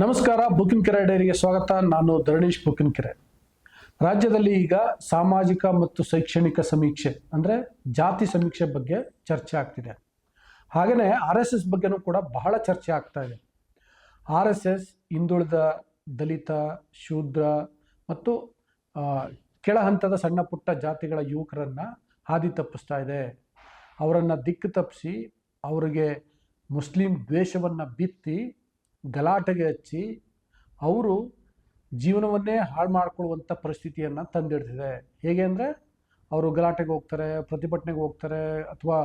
ನಮಸ್ಕಾರ, ಬುಕಿನ್ ಕೆರೆ ಡೈರಿಗೆ ಸ್ವಾಗತ. ನಾನು ಧರಣೀಶ್ ಬುಕಿನ್ ಕೆರೆ. ರಾಜ್ಯದಲ್ಲಿ ಈಗ ಸಾಮಾಜಿಕ ಮತ್ತು ಶೈಕ್ಷಣಿಕ ಸಮೀಕ್ಷೆ, ಅಂದರೆ ಜಾತಿ ಸಮೀಕ್ಷೆ ಬಗ್ಗೆ ಚರ್ಚೆ ಆಗ್ತಿದೆ. ಹಾಗೆಯೇ ಆರ್ ಎಸ್ ಎಸ್ ಬಗ್ಗೆನೂ ಕೂಡ ಬಹಳ ಚರ್ಚೆ ಆಗ್ತಾ ಇದೆ. ಆರ್ ಎಸ್ ಎಸ್, ಹಿಂದುಳಿದ, ದಲಿತ, ಶೂದ್ರ ಮತ್ತು ಕೆಳ ಹಂತದ ಸಣ್ಣ ಪುಟ್ಟ ಜಾತಿಗಳ ಯುವಕರನ್ನು ಹಾದಿ ತಪ್ಪಿಸ್ತಾ ಇದೆ. ಅವರನ್ನು ದಿಕ್ಕು ತಪ್ಪಿಸಿ, ಅವರಿಗೆ ಮುಸ್ಲಿಂ ದ್ವೇಷವನ್ನು ಬಿತ್ತಿ ಗಲಾಟೆಗೆ ಹಚ್ಚಿ ಅವರು ಜೀವನವನ್ನೇ ಹಾಳು ಮಾಡ್ಕೊಳ್ಳುವಂಥ ಪರಿಸ್ಥಿತಿಯನ್ನು ತಂದಿಡ್ತಿದೆ. ಹೇಗೆ ಅಂದರೆ ಅವರು ಗಲಾಟೆಗೆ ಹೋಗ್ತಾರೆ, ಪ್ರತಿಭಟನೆಗೆ ಹೋಗ್ತಾರೆ, ಅಥವಾ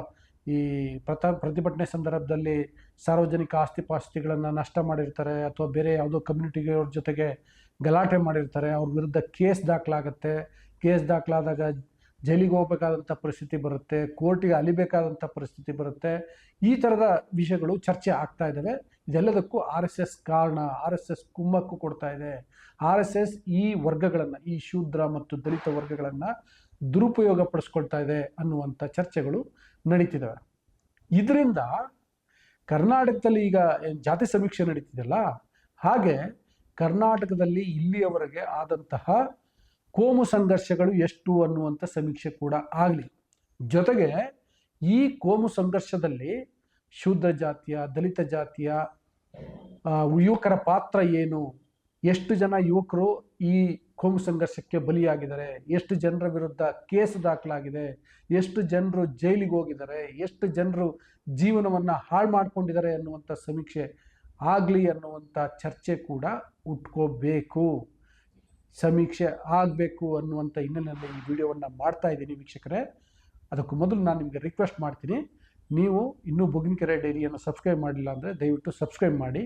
ಈ ಪ್ರತ, ಪ್ರತಿಭಟನೆ ಸಂದರ್ಭದಲ್ಲಿ ಸಾರ್ವಜನಿಕ ಆಸ್ತಿ ಪಾಸ್ತಿಗಳನ್ನು ನಷ್ಟ ಮಾಡಿರ್ತಾರೆ, ಅಥವಾ ಬೇರೆ ಯಾವುದೋ ಕಮ್ಯುನಿಟಿಗಳ ಜೊತೆಗೆ ಗಲಾಟೆ ಮಾಡಿರ್ತಾರೆ, ಅವ್ರ ವಿರುದ್ಧ ಕೇಸ್ ದಾಖಲಾಗತ್ತೆ. ಕೇಸ್ ದಾಖಲಾದಾಗ ಜೈಲಿಗೆ ಹೋಗ್ಬೇಕಾದಂಥ ಪರಿಸ್ಥಿತಿ ಬರುತ್ತೆ, ಕೋರ್ಟಿಗೆ ಅಲಿಬೇಕಾದಂಥ ಪರಿಸ್ಥಿತಿ ಬರುತ್ತೆ. ಈ ಥರದ ವಿಷಯಗಳು ಚರ್ಚೆ ಆಗ್ತಾ ಇದ್ದಾವೆ ಇದೆಲ್ಲದಕ್ಕೂ ಆರ್ ಎಸ್ ಎಸ್ ಕಾರಣ, ಆರ್ ಎಸ್ ಎಸ್ ಕುಮ್ಮಕ್ಕು ಕೊಡ್ತಾ ಇದೆ. ಆರ್ ಎಸ್ ಎಸ್ ಈ ವರ್ಗಗಳನ್ನು, ಈ ಶೂದ್ರ ಮತ್ತು ದಲಿತ ವರ್ಗಗಳನ್ನು ದುರುಪಯೋಗ ಪಡಿಸ್ಕೊಳ್ತಾ ಇದೆ ಅನ್ನುವಂಥ ಚರ್ಚೆಗಳು ನಡೀತಿದ್ದಾವೆ ಇದರಿಂದ ಕರ್ನಾಟಕದಲ್ಲಿ ಈಗ ಜಾತಿ ಸಮೀಕ್ಷೆ ನಡೀತಿದೆಯಲ್ಲ, ಹಾಗೆ ಕರ್ನಾಟಕದಲ್ಲಿ ಇಲ್ಲಿಯವರೆಗೆ ಆದಂತಹ ಕೋಮು ಸಂಘರ್ಷಗಳು ಎಷ್ಟು ಅನ್ನುವಂಥ ಸಮೀಕ್ಷೆ ಕೂಡ ಆಗಲಿ. ಜೊತೆಗೆ ಈ ಕೋಮು ಸಂಘರ್ಷದಲ್ಲಿ ಶೂದ್ರ ಜಾತಿಯ, ದಲಿತ ಜಾತಿಯ ಯುವಕರ ಪಾತ್ರ ಏನು? ಎಷ್ಟು ಜನ ಯುವಕರು ಈ ಕೋಮು ಸಂಘರ್ಷಕ್ಕೆ ಬಲಿಯಾಗಿದ್ದಾರೆ? ಎಷ್ಟು ಜನರ ವಿರುದ್ಧ ಕೇಸ್ ದಾಖಲಾಗಿದೆ? ಎಷ್ಟು ಜನರು ಜೈಲಿಗೆ ಹೋಗಿದ್ದಾರೆ? ಎಷ್ಟು ಜನರು ಜೀವನವನ್ನು ಹಾಳು ಮಾಡ್ಕೊಂಡಿದ್ದಾರೆ ಅನ್ನುವಂಥ ಸಮೀಕ್ಷೆ ಆಗಲಿ ಅನ್ನುವಂಥ ಚರ್ಚೆ ಕೂಡ ಉಟ್ಕೋಬೇಕು. ಸಮೀಕ್ಷೆ ಆಗಬೇಕು ಅನ್ನುವಂಥ ಹಿನ್ನೆಲೆಯಲ್ಲಿ ಈ ವಿಡಿಯೋವನ್ನು ಮಾಡ್ತಾ ಇದ್ದೀನಿ ವೀಕ್ಷಕರೇ. ಅದಕ್ಕೂ ಮೊದಲು ನಾನು ನಿಮಗೆ ರಿಕ್ವೆಸ್ಟ್ ಮಾಡ್ತೀನಿ. ನೀವು ಇನ್ನೂ ಬುಗಿನಕೆರೆ ಡೈರಿಯನ್ನು ಸಬ್ಸ್ಕ್ರೈಬ್ ಮಾಡಿಲ್ಲ ಅಂದರೆ ದಯವಿಟ್ಟು ಸಬ್ಸ್ಕ್ರೈಬ್ ಮಾಡಿ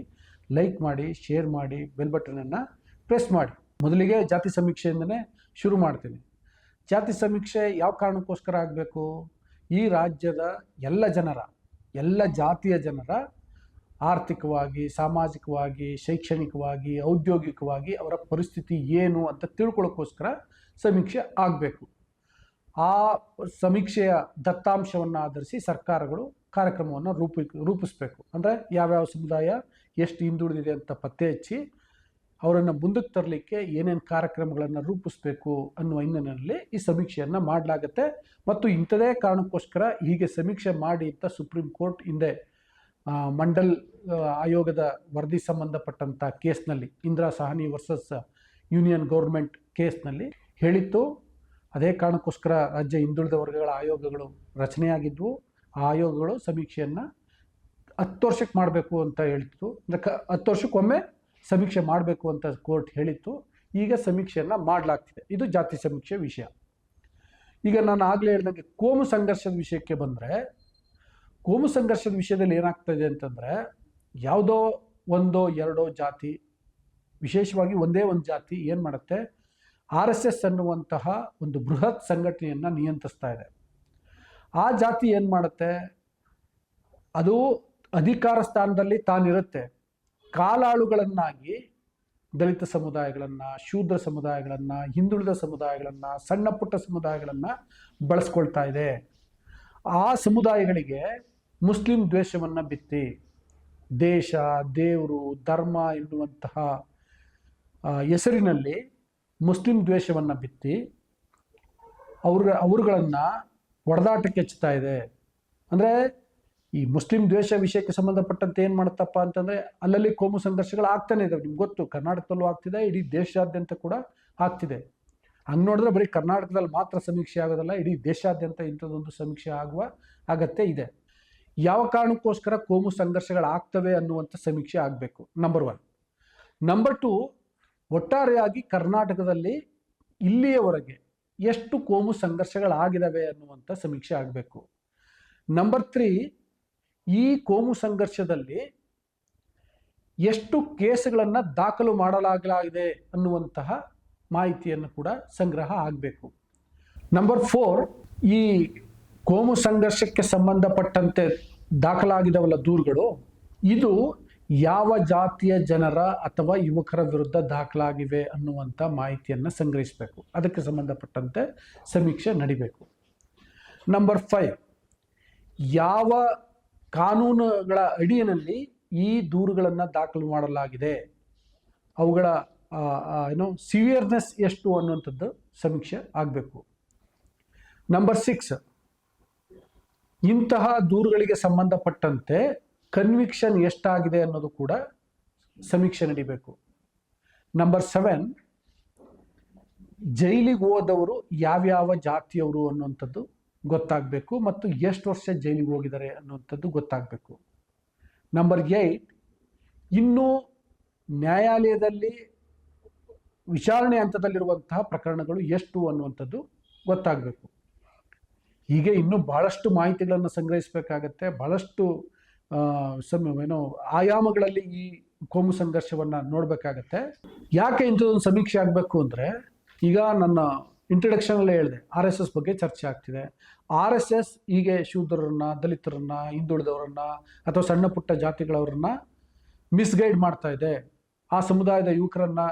ಲೈಕ್ ಮಾಡಿ ಶೇರ್ ಮಾಡಿ ಬೆಲ್ ಬಟನನ್ನು ಪ್ರೆಸ್ ಮಾಡಿ. ಮೊದಲಿಗೆ ಜಾತಿ ಸಮೀಕ್ಷೆಯಿಂದನೇ ಶುರು ಮಾಡ್ತೀನಿ. ಜಾತಿ ಸಮೀಕ್ಷೆ ಯಾವ ಕಾರಣಕ್ಕೋಸ್ಕರ ಆಗಬೇಕು? ಈ ರಾಜ್ಯದ ಎಲ್ಲ ಜನರ, ಎಲ್ಲ ಜಾತಿಯ ಜನರ ಆರ್ಥಿಕವಾಗಿ, ಸಾಮಾಜಿಕವಾಗಿ, ಶೈಕ್ಷಣಿಕವಾಗಿ, ಔದ್ಯೋಗಿಕವಾಗಿ ಅವರ ಪರಿಸ್ಥಿತಿ ಏನು ಅಂತ ತಿಳ್ಕೊಳ್ಳೋಕ್ಕೋಸ್ಕರ ಸಮೀಕ್ಷೆ ಆಗಬೇಕು. ಆ ಸಮೀಕ್ಷೆಯ ದತ್ತಾಂಶವನ್ನು ಆಧರಿಸಿ ಸರ್ಕಾರಗಳು ಕಾರ್ಯಕ್ರಮವನ್ನು ರೂಪಿ, ರೂಪಿಸಬೇಕು. ಅಂದರೆ ಯಾವ್ಯಾವ ಸಮುದಾಯ ಎಷ್ಟು ಹಿಂದುಳಿದಿದೆ ಅಂತ ಪತ್ತೆ ಹಚ್ಚಿ ಅವರನ್ನು ಮುಂದಕ್ಕೆ ತರಲಿಕ್ಕೆ ಏನೇನು ಕಾರ್ಯಕ್ರಮಗಳನ್ನು ರೂಪಿಸಬೇಕು ಅನ್ನುವ ಹಿನ್ನೆಲೆಯಲ್ಲಿ ಈ ಸಮೀಕ್ಷೆಯನ್ನು ಮಾಡಲಾಗುತ್ತೆ. ಮತ್ತು ಇಂಥದೇ ಕಾರಣಕ್ಕೋಸ್ಕರ ಹೀಗೆ ಸಮೀಕ್ಷೆ ಮಾಡಿ ಅಂತ ಸುಪ್ರೀಂ ಕೋರ್ಟ್ ಹಿಂದೆ ಮಂಡಲ್ ಆಯೋಗದ ವರದಿ ಸಂಬಂಧಪಟ್ಟಂಥ ಕೇಸ್ನಲ್ಲಿ, Indira Sawhney versus union government ಕೇಸ್ನಲ್ಲಿ ಹೇಳಿತ್ತು. ಅದೇ ಕಾರಣಕ್ಕೋಸ್ಕರ ರಾಜ್ಯ ಹಿಂದುಳಿದ ವರ್ಗಗಳ ಆಯೋಗಗಳು ರಚನೆಯಾಗಿದ್ವು. ಆ ಆಯೋಗಗಳು ಸಮೀಕ್ಷೆಯನ್ನು ಹತ್ತು ವರ್ಷಕ್ಕೆ ಮಾಡಬೇಕು ಅಂತ ಹೇಳ್ತಿತ್ತು. ಅಂದರೆ ಕ, ಹತ್ತು ವರ್ಷಕ್ಕೊಮ್ಮೆ ಸಮೀಕ್ಷೆ ಮಾಡಬೇಕು ಅಂತ ಕೋರ್ಟ್ ಹೇಳಿತ್ತು. ಈಗ ಸಮೀಕ್ಷೆಯನ್ನು ಮಾಡಲಾಗ್ತಿದೆ. ಇದು ಜಾತಿ ಸಮೀಕ್ಷೆ ವಿಷಯ. ಈಗ ನಾನು ಆಗಲೇ ಹೇಳ್ದಂಗೆ ಕೋಮು ಸಂಘರ್ಷದ ವಿಷಯಕ್ಕೆ ಬಂದರೆ, ಕೋಮು ಸಂಘರ್ಷದ ವಿಷಯದಲ್ಲಿ ಏನಾಗ್ತಾ ಇದೆ ಅಂತಂದರೆ, ಯಾವುದೋ ಒಂದೋ ಎರಡೋ ಜಾತಿ, ವಿಶೇಷವಾಗಿ ಒಂದೇ ಒಂದು ಜಾತಿ ಏನು ಮಾಡುತ್ತೆ? ಆರ್ ಎಸ್ ಎಸ್ ಅನ್ನುವಂತಹ ಒಂದು ಬೃಹತ್ ಸಂಘಟನೆಯನ್ನು ನಿಯಂತ್ರಿಸ್ತಾ ಇದೆ. ಆ ಜಾತಿ ಏನು ಮಾಡುತ್ತೆ? ಅದು ಅಧಿಕಾರ ಸ್ಥಾನದಲ್ಲಿ ತಾನಿರುತ್ತೆ. ಕಾಲಾಳುಗಳನ್ನಾಗಿ ದಲಿತ ಸಮುದಾಯಗಳನ್ನು, ಶೂದ್ರ ಸಮುದಾಯಗಳನ್ನು, ಹಿಂದುಳಿದ ಸಮುದಾಯಗಳನ್ನು, ಸಣ್ಣ ಪುಟ್ಟ ಸಮುದಾಯಗಳನ್ನು ಬಳಸ್ಕೊಳ್ತಾ ಇದೆ. ಆ ಸಮುದಾಯಗಳಿಗೆ ಮುಸ್ಲಿಂ ದ್ವೇಷವನ್ನು ಬಿತ್ತಿ, ದೇಶ, ದೇವರು, ಧರ್ಮ ಎನ್ನುವಂತಹ ಹೆಸರಿನಲ್ಲಿ ಮುಸ್ಲಿಂ ದ್ವೇಷವನ್ನು ಬಿತ್ತಿ ಅವ್ರ, ಅವ್ರುಗಳನ್ನು ಹೊಡೆದಾಟಕ್ಕೆ ಹೆಚ್ಚುತ್ತಾ ಇದೆ. ಅಂದರೆ ಈ ಮುಸ್ಲಿಂ ದ್ವೇಷ ವಿಷಯಕ್ಕೆ ಸಂಬಂಧಪಟ್ಟಂತೆ ಏನು ಮಾಡುತ್ತಪ್ಪ ಅಂತಂದರೆ ಅಲ್ಲಲ್ಲಿ ಕೋಮು ಸಂಘರ್ಷಗಳು ಆಗ್ತಾನೆ ಇದಾವೆ. ನಿಮ್ಗೆ ಗೊತ್ತು, ಕರ್ನಾಟಕದಲ್ಲೂ ಆಗ್ತಿದೆ, ಇಡೀ ದೇಶಾದ್ಯಂತ ಕೂಡ ಆಗ್ತಿದೆ. ಹಂಗೆ ನೋಡಿದ್ರೆ ಬರೀ ಕರ್ನಾಟಕದಲ್ಲಿ ಮಾತ್ರ ಸಮೀಕ್ಷೆ ಆಗೋದಲ್ಲ, ಇಡೀ ದೇಶಾದ್ಯಂತ ಇಂಥದ್ದೊಂದು ಸಮೀಕ್ಷೆ ಆಗುವ ಅಗತ್ಯ ಇದೆ. ಯಾವ ಕಾರಣಕ್ಕೋಸ್ಕರ ಕೋಮು ಸಂಘರ್ಷಗಳಾಗ್ತವೆ ಅನ್ನುವಂಥ ಸಮೀಕ್ಷೆ ಆಗಬೇಕು ನಂಬರ್ ಒನ್ ನಂಬರ್ ಟು ಒಟ್ಟಾರೆಯಾಗಿ ಕರ್ನಾಟಕದಲ್ಲಿ ಇಲ್ಲಿಯವರೆಗೆ ಎಷ್ಟು ಕೋಮು ಸಂಘರ್ಷಗಳಾಗಿದ್ದಾವೆ ಅನ್ನುವಂಥ ಸಮೀಕ್ಷೆ ಆಗಬೇಕು. ನಂಬರ್ ತ್ರೀ ಈ ಕೋಮು ಸಂಘರ್ಷದಲ್ಲಿ ಎಷ್ಟು ಕೇಸುಗಳನ್ನು ದಾಖಲು ಮಾಡಲಾಗಲಾಗಿದೆ ಅನ್ನುವಂತಹ ಮಾಹಿತಿಯನ್ನು ಕೂಡ ಸಂಗ್ರಹ ಆಗಬೇಕು. ನಂಬರ್ ಫೋರ್ ಈ ಕೋಮು ಸಂಘರ್ಷಕ್ಕೆ ಸಂಬಂಧಪಟ್ಟಂತೆ ದಾಖಲಾಗಿದವಲ್ಲ ದೂರುಗಳು, ಇದು ಯಾವ ಜಾತಿಯ ಜನರ ಅಥವಾ ಯುವಕರ ವಿರುದ್ಧ ದಾಖಲಾಗಿವೆ ಅನ್ನುವಂಥ ಮಾಹಿತಿಯನ್ನು ಸಂಗ್ರಹಿಸಬೇಕು. ಅದಕ್ಕೆ ಸಂಬಂಧಪಟ್ಟಂತೆ ಸಮೀಕ್ಷೆ ನಡಿಬೇಕು. ನಂಬರ್ ಫೈವ್ ಯಾವ ಕಾನೂನುಗಳ ಅಡಿಯಲ್ಲಿ ಈ ದೂರುಗಳನ್ನು ದಾಖಲು ಮಾಡಲಾಗಿದೆ? ಅವುಗಳ ಏನು ಸಿವಿಯರ್ನೆಸ್ ಎಷ್ಟು ಅನ್ನುವಂಥದ್ದು ಸಮೀಕ್ಷೆ ಆಗಬೇಕು. ನಂಬರ್ ಸಿಕ್ಸ್ ಇಂತಹ ದೂರುಗಳಿಗೆ ಸಂಬಂಧಪಟ್ಟಂತೆ ಕನ್ವಿಕ್ಷನ್ ಎಷ್ಟಾಗಿದೆ ಅನ್ನೋದು ಕೂಡ ಸಮೀಕ್ಷೆ ನಡಿಬೇಕು. ನಂಬರ್ ಸೆವೆನ್ ಜೈಲಿಗೆ ಹೋದವರು ಯಾವ್ಯಾವ ಜಾತಿಯವರು ಅನ್ನುವಂಥದ್ದು ಗೊತ್ತಾಗಬೇಕು ಮತ್ತು ಎಷ್ಟು ವರ್ಷ ಜೈಲಿಗೆ ಹೋಗಿದ್ದಾರೆ ಅನ್ನುವಂಥದ್ದು ಗೊತ್ತಾಗಬೇಕು. ನಂಬರ್ ಏಯ್ಟ್ ಇನ್ನೂ ನ್ಯಾಯಾಲಯದಲ್ಲಿ ವಿಚಾರಣೆ ಹಂತದಲ್ಲಿರುವಂತಹ ಪ್ರಕರಣಗಳು ಎಷ್ಟು ಅನ್ನುವಂಥದ್ದು ಗೊತ್ತಾಗಬೇಕು. ಹೀಗೆ ಇನ್ನೂ ಬಹಳಷ್ಟು ಮಾಹಿತಿಗಳನ್ನು ಸಂಗ್ರಹಿಸಬೇಕಾಗತ್ತೆ, ಬಹಳಷ್ಟು ಸಮ್, ಏನೋ ಆಯಾಮಗಳಲ್ಲಿ ಈ ಕೋಮು ಸಂಘರ್ಷವನ್ನು ನೋಡಬೇಕಾಗತ್ತೆ. ಯಾಕೆ ಇಂಥದ್ದೊಂದು ಸಮೀಕ್ಷೆ ಆಗಬೇಕು ಅಂದರೆ, ಈಗ ನನ್ನ ಇಂಟ್ರಡಕ್ಷನಲ್ಲೇ ಹೇಳಿದೆ ಆರ್ ಎಸ್ ಎಸ್ ಬಗ್ಗೆ ಚರ್ಚೆ ಆಗ್ತಿದೆ. ಆರ್ ಎಸ್ ಎಸ್ ಹೀಗೆ ಶೂದ್ರರನ್ನ, ದಲಿತರನ್ನ, ಹಿಂದುಳಿದವರನ್ನ, ಅಥವಾ ಸಣ್ಣ ಪುಟ್ಟ ಜಾತಿಗಳವರನ್ನ ಮಿಸ್ಗೈಡ್ ಮಾಡ್ತಾ ಇದೆ. ಆ ಸಮುದಾಯದ ಯುವಕರನ್ನ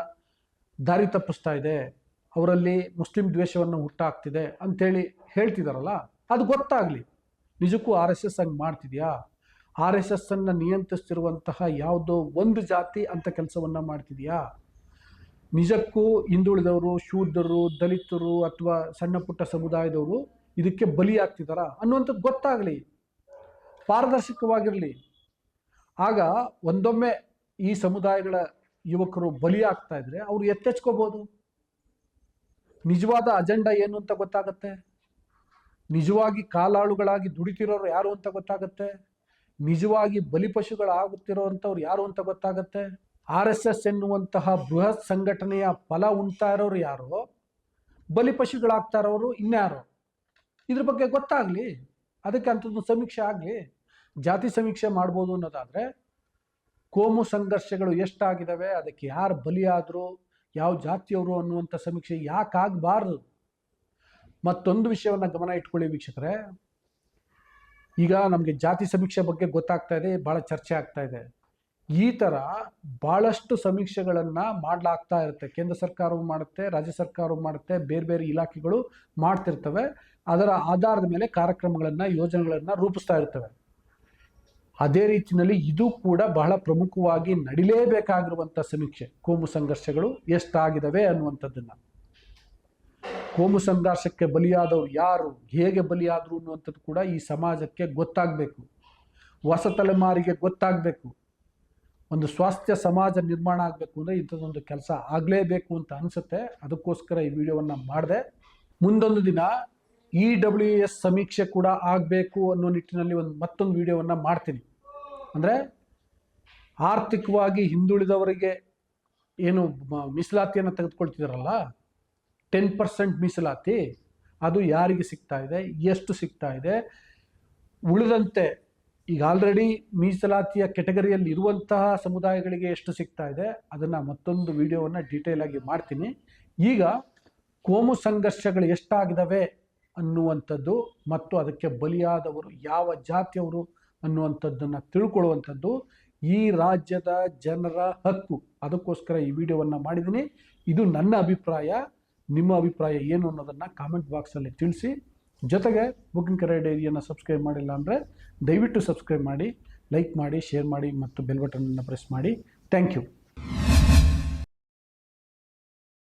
ದಾರಿ ತಪ್ಪಿಸ್ತಾ ಇದೆ. ಅವರಲ್ಲಿ ಮುಸ್ಲಿಂ ದ್ವೇಷವನ್ನು ಹುಟ್ಟಾಕ್ತಿದೆ ಅಂತೇಳಿ ಹೇಳ್ತಿದಾರಲ್ಲ, ಅದು ಗೊತ್ತಾಗಲಿ. ನಿಜಕ್ಕೂ ಆರ್ ಎಸ್ ಎಸ್ ಹಂಗೆ ಮಾಡ್ತಿದ್ಯಾ? ಆರ್ ಎಸ್ ಎಸ್ ಅನ್ನು ನಿಯಂತ್ರಿಸ್ತಿರುವಂತಹ ಯಾವುದೋ ಒಂದು ಜಾತಿ ಅಂತ ಕೆಲಸವನ್ನ ಮಾಡ್ತಿದೆಯಾ? ನಿಜಕ್ಕೂ ಹಿಂದುಳಿದವರು, ಶೂದ್ರರು, ದಲಿತರು ಅಥವಾ ಸಣ್ಣ ಪುಟ್ಟ ಸಮುದಾಯದವರು ಇದಕ್ಕೆ ಬಲಿಯಾಗ್ತಿದ್ದಾರಾ ಅನ್ನುವಂಥದ್ದು ಗೊತ್ತಾಗಲಿ. ಪಾರದರ್ಶಕವಾಗಿರಲಿ. ಆಗ ಒಂದೊಮ್ಮೆ ಈ ಸಮುದಾಯಗಳ ಯುವಕರು ಬಲಿಯಾಗ್ತಾ ಇದ್ರೆ ಅವರು ಎತ್ತೆಚ್ಕೋಬೋದು. ನಿಜವಾದ ಅಜೆಂಡಾ ಏನು ಅಂತ ಗೊತ್ತಾಗತ್ತೆ? ನಿಜವಾಗಿ ಕಾಲಾಳುಗಳಾಗಿ ದುಡಿತಿರೋರು ಯಾರು ಅಂತ ಗೊತ್ತಾಗತ್ತೆ? ನಿಜವಾಗಿ ಬಲಿಪಶುಗಳಾಗುತ್ತಿರುವಂಥವ್ರು ಯಾರು ಅಂತ ಗೊತ್ತಾಗತ್ತೆ? ಆರ್ ಎಸ್ ಎಸ್ ಎನ್ನುವಂತಹ ಬೃಹತ್ ಸಂಘಟನೆಯ ಫಲ ಉಂಟಾ ಇರೋರು ಯಾರು? ಬಲಿಪಶುಗಳಾಗ್ತಾ ಇರೋರು ಇನ್ಯಾರು? ಇದ್ರ ಬಗ್ಗೆ ಗೊತ್ತಾಗ್ಲಿ. ಅದಕ್ಕೆ ಅಂಥದ್ದು ಸಮೀಕ್ಷೆ ಆಗಲಿ. ಜಾತಿ ಸಮೀಕ್ಷೆ ಮಾಡ್ಬೋದು ಅನ್ನೋದಾದ್ರೆ ಕೋಮು ಸಂಘರ್ಷಗಳು ಎಷ್ಟಾಗಿದ್ದಾವೆ ಅದಕ್ಕೆ ಯಾರು ಬಲಿಯಾದರು, ಯಾವ ಜಾತಿಯವರು ಅನ್ನುವಂಥ ಸಮೀಕ್ಷೆ ಯಾಕಾಗಬಾರ್ದು? ಮತ್ತೊಂದು ವಿಷಯವನ್ನು ಗಮನ ಇಟ್ಕೊಳ್ಳಿ ವೀಕ್ಷಕರೇ. ಈಗ ನಮಗೆ ಜಾತಿ ಸಮೀಕ್ಷೆ ಬಗ್ಗೆ ಗೊತ್ತಾಗ್ತಾ ಇದೆ ಭಾಳ ಚರ್ಚೆ ಆಗ್ತಾ ಇದೆ. ಈ ಥರ ಭಾಳಷ್ಟು ಸಮೀಕ್ಷೆಗಳನ್ನು ಮಾಡಲಾಗ್ತಾ ಇರುತ್ತೆ. ಕೇಂದ್ರ ಸರ್ಕಾರವು ಮಾಡುತ್ತೆ, ರಾಜ್ಯ ಸರ್ಕಾರವು ಮಾಡುತ್ತೆ, ಬೇರೆ ಬೇರೆ ಇಲಾಖೆಗಳು ಮಾಡ್ತಿರ್ತವೆ. ಅದರ ಆಧಾರದ ಮೇಲೆ ಕಾರ್ಯಕ್ರಮಗಳನ್ನು, ಯೋಜನೆಗಳನ್ನು ರೂಪಿಸ್ತಾ ಇರ್ತವೆ. ಅದೇ ರೀತಿಯಲ್ಲಿ ಇದು ಕೂಡ ಬಹಳ ಪ್ರಮುಖವಾಗಿ ನಡಿಲೇಬೇಕಾಗಿರುವಂಥ ಸಮೀಕ್ಷೆ. ಕೋಮು ಸಂಘರ್ಷಗಳು ಎಷ್ಟಾಗಿದ್ದಾವೆ ಅನ್ನುವಂಥದ್ದನ್ನ. ಕೋಮು ಸಂಘರ್ಷಕ್ಕೆ ಬಲಿಯಾದವರು ಯಾರು, ಹೇಗೆ ಬಲಿಯಾದರು ಅನ್ನುವಂಥದ್ದು ಕೂಡ ಈ ಸಮಾಜಕ್ಕೆ ಗೊತ್ತಾಗಬೇಕು. ಹೊಸ ತಲೆಮಾರಿಗೆ ಗೊತ್ತಾಗಬೇಕು. ಒಂದು ಸ್ವಾಸ್ಥ್ಯ ಸಮಾಜ ನಿರ್ಮಾಣ ಆಗಬೇಕು ಅಂದರೆ ಇಂಥದ್ದೊಂದು ಕೆಲಸ ಆಗಲೇಬೇಕು ಅಂತ ಅನಿಸುತ್ತೆ. ಅದಕ್ಕೋಸ್ಕರ ಈ ವಿಡಿಯೋವನ್ನು ಮಾಡಿದೆ. ಮುಂದೊಂದು ದಿನ ಇ ಡಬ್ಲ್ಯೂ ಎಸ್ ಸಮೀಕ್ಷೆ ಕೂಡ ಆಗಬೇಕು ಅನ್ನೋ ನಿಟ್ಟಿನಲ್ಲಿ ಒಂದು ಮತ್ತೊಂದು ವಿಡಿಯೋವನ್ನು ಮಾಡ್ತೀನಿ. ಅಂದರೆ ಆರ್ಥಿಕವಾಗಿ ಹಿಂದುಳಿದವರಿಗೆ ಏನು ಮೀಸಲಾತಿಯನ್ನು ತೆಗೆದುಕೊಳ್ತಿದಾರಲ್ಲ ಟೆನ್ ಪರ್ಸೆಂಟ್ ಮೀಸಲಾತಿ, ಅದು ಯಾರಿಗೆ ಸಿಗ್ತಾ ಇದೆ? ಎಷ್ಟು ಸಿಗ್ತಾ ಇದೆ? ಉಳಿದಂತೆ ಈಗ ಆಲ್ರೆಡಿ ಮೀಸಲಾತಿಯ ಕೆಟಗರಿಯಲ್ಲಿ ಇರುವಂತಹ ಸಮುದಾಯಗಳಿಗೆ ಎಷ್ಟು ಸಿಗ್ತಾ ಇದೆ? ಅದನ್ನು ಮತ್ತೊಂದು ವಿಡಿಯೋವನ್ನು ಡೀಟೇಲ್ ಆಗಿ ಮಾಡ್ತೀನಿ. ಈಗ ಕೋಮು ಸಂಘರ್ಷಗಳು ಎಷ್ಟಾಗಿದ್ದಾವೆ ಅನ್ನುವಂಥದ್ದು ಮತ್ತು ಅದಕ್ಕೆ ಬಲಿಯಾದವರು ಯಾವ ಜಾತಿಯವರು ಅನ್ನುವಂಥದ್ದನ್ನು ತಿಳ್ಕೊಳ್ಳುವಂಥದ್ದು ಈ ರಾಜ್ಯದ ಜನರ ಹಕ್ಕು. ಅದಕ್ಕೋಸ್ಕರ ಈ ವಿಡಿಯೋವನ್ನು ಮಾಡಿದ್ದೀನಿ. ಇದು ನನ್ನ ಅಭಿಪ್ರಾಯ. ನಿಮ್ಮ ಅಭಿಪ್ರಾಯ ಏನು ಅನ್ನೋದನ್ನು ಕಾಮೆಂಟ್ ಬಾಕ್ಸಲ್ಲಿ ತಿಳಿಸಿ. ಜೊತೆಗೆ ಬುಕಿಂಗ್ ಕರೆ ಡೈರಿಯನ್ನು ಸಬ್ಸ್ಕ್ರೈಬ್ ಮಾಡಿಲ್ಲ ಅಂದರೆ ದಯವಿಟ್ಟು ಸಬ್ಸ್ಕ್ರೈಬ್ ಮಾಡಿ ಲೈಕ್ ಮಾಡಿ ಶೇರ್ ಮಾಡಿ ಮತ್ತು ಬೆಲ್ ಬಟನನ್ನು ಪ್ರೆಸ್ ಮಾಡಿ. Thank you